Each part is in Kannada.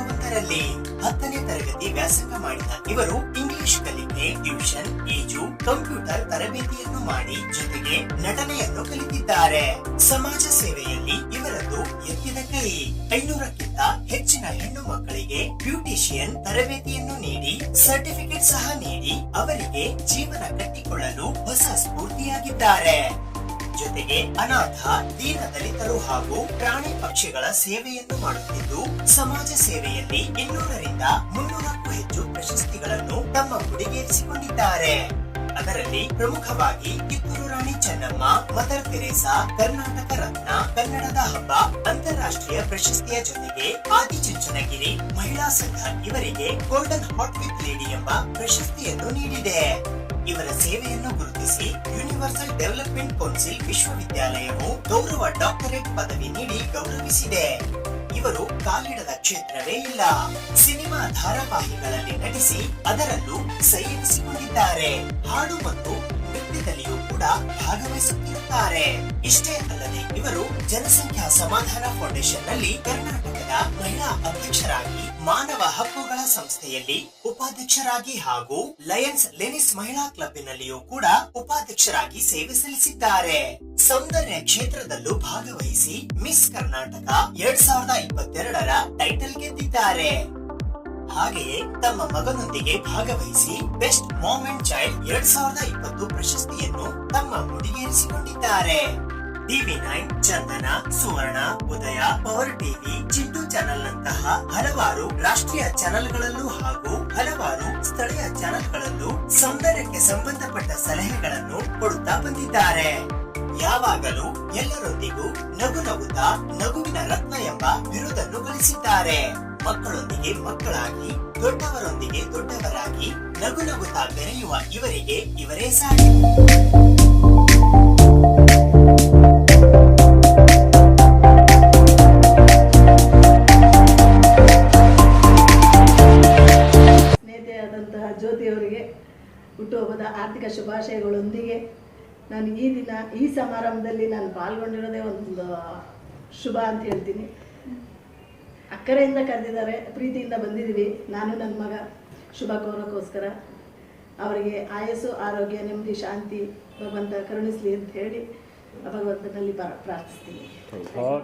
ಒಂಬತ್ತರಲ್ಲಿ ಹತ್ತನೇ ತರಗತಿ ವ್ಯಾಸಂಗ ಮಾಡಿದ ಇವರು ಇಂಗ್ಲಿಷ್ ಕಲಿಕೆ ಟ್ಯೂಷನ್ ಈಜು ಕಂಪ್ಯೂಟರ್ ತರಬೇತಿಯನ್ನು ಮಾಡಿ ಜೊತೆಗೆ ನಟನೆಯನ್ನು ಕಲಿತಿದ್ದಾರೆ. ಸಮಾಜ ಸೇವೆಯಲ್ಲಿ ಇವರದ್ದು ಎತ್ತಿದ ಕೈ. ಐನೂರಕ್ಕಿಂತ ಹೆಚ್ಚಿನ ಹೆಣ್ಣು ಮಕ್ಕಳಿಗೆ ಬ್ಯೂಟಿಷಿಯನ್ ತರಬೇತಿಯನ್ನು ನೀಡಿ, ಸರ್ಟಿಫಿಕೇಟ್ ಸಹ ನೀಡಿ ಅವರಿಗೆ ಜೀವನ ಕಟ್ಟಿಕೊಳ್ಳಲು ಹೊಸ ಸ್ಫೂರ್ತಿಯಾಗಿದ್ದಾರೆ. ಜೊತೆಗೆ ಅನಾಥ, ದೀನ ದಲಿತರು ಹಾಗೂ ಪ್ರಾಣಿ ಪಕ್ಷಿಗಳ ಸೇವೆಯನ್ನು ಮಾಡುತ್ತಿದ್ದು, ಸಮಾಜ ಸೇವೆಯಲ್ಲಿ ಇನ್ನೂರರಿಂದ ಮುನ್ನೂರಕ್ಕೂ ಹೆಚ್ಚು ಪ್ರಶಸ್ತಿಗಳನ್ನು ತಮ್ಮ ಮುಡಿಗೇರಿಸಿಕೊಂಡಿದ್ದಾರೆ ಅದರಲ್ಲಿ ಪ್ರಮುಖವಾಗಿ ಕಿತ್ತೂರು ರಾಣಿ ಚೆನ್ನಮ್ಮ, ಮದರ್ ತೆರೇಸಾ, ಕರ್ನಾಟಕ ರತ್ನ, ಕನ್ನಡದ ಹಬ್ಬ, ಅಂತಾರಾಷ್ಟ್ರೀಯ ಪ್ರಶಸ್ತಿಯ ಜೊತೆಗೆ ಆದಿಚುಂಚನಗಿರಿ ಮಹಿಳಾ ಸಂಘ ಇವರಿಗೆ ಗೋಲ್ಡನ್ ಹಾಟ್ ವಿತ್ ಲೇಡಿ ಎಂಬ ಪ್ರಶಸ್ತಿಯನ್ನು ನೀಡಿದೆ. ಇವರ ಸೇವೆಯನ್ನು ಗುರುತಿಸಿ ಯೂನಿವರ್ಸಲ್ ಡೆವಲಪ್ಮೆಂಟ್ ಕೌನ್ಸಿಲ್ ವಿಶ್ವವಿದ್ಯಾಲಯವು ಗೌರವ ಡಾಕ್ಟರೇಟ್ ಪದವಿ ನೀಡಿ ಗೌರವಿಸಿದೆ. ಇವರು ಕಾಲಿಡದ ಕ್ಷೇತ್ರವೇ ಇಲ್ಲ. ಸಿನಿಮಾ ಧಾರಾವಾಹಿಗಳಲ್ಲಿ ನಟಿಸಿ ಅದರಲ್ಲೂ ಸೈ ಹಾಡು ಮತ್ತು ನೃತ್ಯದಲ್ಲಿಯೂ ಕೂಡ ಭಾಗವಹಿಸುತ್ತಿರುತ್ತಾರೆ ಇಷ್ಟೇ ಅಲ್ಲದೆ ಇವರು ಜನಸಂಖ್ಯಾ ಸಮಾಧಾನ ಫೌಂಡೇಶನ್ನಲ್ಲಿ ಕರ್ನಾಟಕದ ಮಹಿಳಾ ಅಧ್ಯಕ್ಷರಾಗಿ, ಮಾನವ ಹಕ್ಕುಗಳ ಸಂಸ್ಥೆಯಲ್ಲಿ ಉಪಾಧ್ಯಕ್ಷರಾಗಿ ಹಾಗೂ ಲಯನ್ಸ್ ಲೆನಿಸ್ ಮಹಿಳಾ ಕ್ಲಬ್ಬಿನಲ್ಲಿಯೂ ಕೂಡ ಉಪಾಧ್ಯಕ್ಷರಾಗಿ ಸೇವೆ ಸಲ್ಲಿಸಿದ್ದಾರೆ. ಸೌಂದರ್ಯ ಕ್ಷೇತ್ರದಲ್ಲೂ ಭಾಗವಹಿಸಿ ಮಿಸ್ ಕರ್ನಾಟಕ ಎರಡ್ ಸಾವಿರದ ಇಪ್ಪತ್ತೆರಡರ ಟೈಟಲ್ ಗೆದ್ದಿದ್ದಾರೆ. ಹಾಗೆಯೇ ತಮ್ಮ ಮಗನೊಂದಿಗೆ ಭಾಗವಹಿಸಿ ಬೆಸ್ಟ್ ಮಾಮ್ ಅಂಡ್ ಚೈಲ್ಡ್ ಎರಡ್ ಸಾವಿರದ ಇಪ್ಪತ್ತು ಪ್ರಶಸ್ತಿಯನ್ನು ತಮ್ಮ ಮುಡಿಗೇರಿಸಿಕೊಂಡಿದ್ದಾರೆ. TV nine, Chandana, Suvarna, Udaya, Power TV, ಚಿಟ್ಟು channel ನಂತಹ ಹಲವಾರು ರಾಷ್ಟ್ರೀಯ ಚಾನೆಲ್ಗಳಲ್ಲೂ ಹಾಗೂ ಹಲವಾರು ಸ್ಥಳೀಯ ಚಾನೆಲ್ಗಳಲ್ಲೂ ಸೌಂದರ್ಯಕ್ಕೆ ಸಂಬಂಧಪಟ್ಟ ಸಲಹೆಗಳನ್ನು ಕೊಡುತ್ತಾ ಬಂದಿದ್ದಾರೆ. ಯಾವಾಗಲೂ ಎಲ್ಲರೊಂದಿಗೂ ನಗು ನಗುತ್ತಾ ನಗುವಿನ ರತ್ನ ಎಂಬ ಬಿರುದನ್ನು ಗಳಿಸಿದ್ದಾರೆ. ಮಕ್ಕಳೊಂದಿಗೆ ಮಕ್ಕಳಾಗಿ, ದೊಡ್ಡವರೊಂದಿಗೆ ದೊಡ್ಡವರಾಗಿ, ನಗು ನಗುತ್ತಾ ಬೆರೆಯುವ ಇವರಿಗೆ ಇವರೇ ಸ್ನೇಹಿತೆಯಾದಂತಹ ಜ್ಯೋತಿಯವರಿಗೆ ಆರ್ಥಿಕ ಶುಭಾಶಯಗಳೊಂದಿಗೆ ನಾನು ಈ ದಿನ, ಈ ಸಮಾರಂಭದಲ್ಲಿ ನಾನು ಪಾಲ್ಗೊಂಡಿರೋದೇ ಒಂದು ಶುಭ ಅಂತ ಹೇಳ್ತೀನಿ. ಅಕ್ಕರೆಯಿಂದ ಕರೆದಿದ್ದಾರೆ ಪ್ರೀತಿಯಿಂದ ಬಂದಿದ್ದೀವಿ. ನಾನು ನನ್ನ ಮಗ ಶುಭ ಕೋರೋಕ್ಕೋಸ್ಕರ ಅವರಿಗೆ ಆಯಸ್ಸು ಆರೋಗ್ಯ ನೆಮ್ಮದಿ ಶಾಂತಿ ಭಗವಂತ ಕರುಣಿಸಲಿ ಅಂತ ಹೇಳಿ ಭಗವಂತನಲ್ಲಿ ಪ್ರಾ- ಪ್ರಾರ್ಥಿಸ್ತೀನಿ.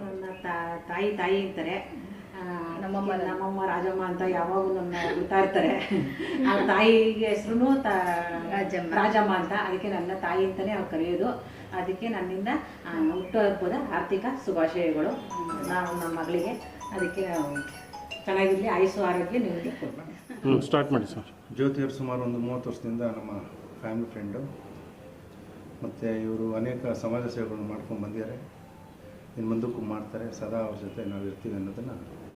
ನನ್ನ ತಾ- ತಾಯಿ ತಾಯಿ ಅಂತಾರೆ ಆ, ನಮ್ಮಮ್ಮ ನಮ್ಮಮ್ಮ ರಾಜಮ್ಮ ಅಂತ ಯಾವಾಗೂ ನನ್ನ ಬಿಡ್ತಾ ಇರ್ತಾರೆ. ಆ ತಾಯಿಗೆ ಹೆಸರು ರಾಜಮ್ಮ. ರಾಜಮ್ಮ ಅಂತ. ಅದಕ್ಕೆ ನನ್ನ ತಾಯಿ ಅಂತಾನೆ ಅವ್ರು ಕರೆಯೋದು. ಅದಕ್ಕೆ ನನ್ನಿಂದ ಆ, ಹುಟ್ಟುಹಬ್ಬದ ಆರ್ಥಿಕ ಶುಭಾಶಯಗಳು ನಾನು ನಮ್ಮ ಮಗಳಿಗೆ. ಅದಕ್ಕೆ ಚೆನ್ನಾಗಿರಲಿ ಆಯುಸ್ಸು ಆರೋಗ್ಯ ನಿಮಗೆ ಹ್ಞೂ ಸ್ಟಾರ್ಟ್ ಮಾಡಿ ಸರ್ ಜ್ಯೋತಿಯವರು ಸುಮಾರು ಒಂದು ಮೂವತ್ತು ವರ್ಷದಿಂದ ನಮ್ಮ ಫ್ಯಾಮಿಲಿ ಫ್ರೆಂಡು ಮತ್ತು ಇವರು ಅನೇಕ ಸಮಾಜ ಸೇವೆಗಳನ್ನು ಮಾಡ್ಕೊಂಡು ಬಂದಿದ್ದಾರೆ. ಇನ್ನು ಮುಂದಕ್ಕೂ ಮಾಡ್ತಾರೆ. ಸದಾ ಅವ್ರ ಜೊತೆ ನಾವು ಇರ್ತೀವಿ ಅನ್ನೋದನ್ನು